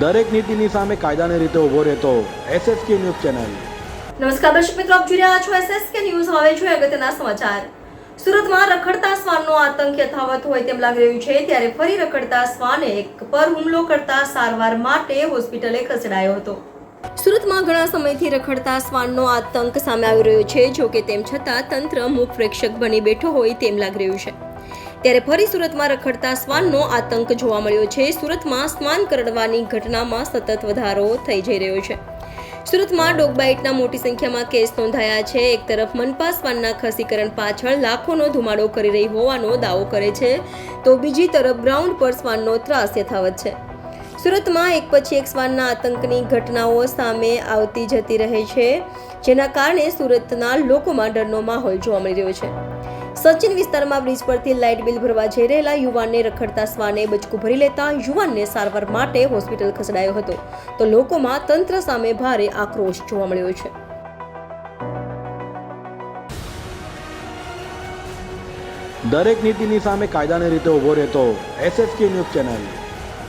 દરેક નીતિની સામે કાયદાની રીતે ઊભો રહેતો એસએસકે ન્યૂઝ ચેનલ. નમસ્કાર, દર્શક મિત્રો, આપ જોઈ રહ્યા છો એસએસકે ન્યૂઝ. હવે જોઈએ અગત્યના સમાચાર. સુરતમાં રખડતા શ્વાનનો આતંક યથાવત હોય તેમ લાગી રહ્યું છે, ત્યારે ફરી રખડતા શ્વાને એક પર હુમલો કરતા સારવાર માટે હોસ્પિટલે ખસેડાયો હતો. સુરતમાં ઘણા સમયથી રખડતા શ્વાનનો આતંક સામે આવી રહ્યો છે, જોકે તેમ છતાં તંત્ર મૂક પ્રેક્ષક બની બેઠો હોય તેમ લાગી રહ્યું છે. ત્યારે ફરી સુરતમાં રખડતા શ્વાનનો આતંક જોવા મળ્યો છે. સુરતમાં શ્વાન કરડવાની ઘટનામાં સતત વધારો થઈ જઈ રહ્યો છે. સુરતમાં ડોગ બાઇટના મોટી સંખ્યામાં કેસ નોંધાયા છે. એક તરફ મનપા શ્વાનના ખસીકરણ પાછળ લાખોનો ધુમાડો કરી રહી હોવાનો દાવો કરે છે, તો બીજી તરફ ગ્રાઉન્ડ પર શ્વાનનો ત્રાસ યથાવત છે. સુરતમાં એક પછી એક શ્વાનના આતંકની ઘટનાઓ સામે આવતી જતી રહે છે, જેના કારણે સુરતના લોકોમાં ડરનો માહોલ જોવા મળી રહ્યો છે. સચિન વિસ્તારમાં બ્રિજ પરથી લાઇટ બિલ ભરવા જઈ રહેલા યુવાનને રખડતા શ્વાને બચકું ભરી લેતા યુવાનને સારવાર માટે હોસ્પિટલ ખસેડાયો હતો. તો લોકોમાં તંત્ર સામે ભારે આક્રોશ જોવા મળ્યો છે. દરેક નીતિની સામે કાયદાની રીતે ઊભો રહેતો એસએસકે ન્યૂઝ ચેનલ.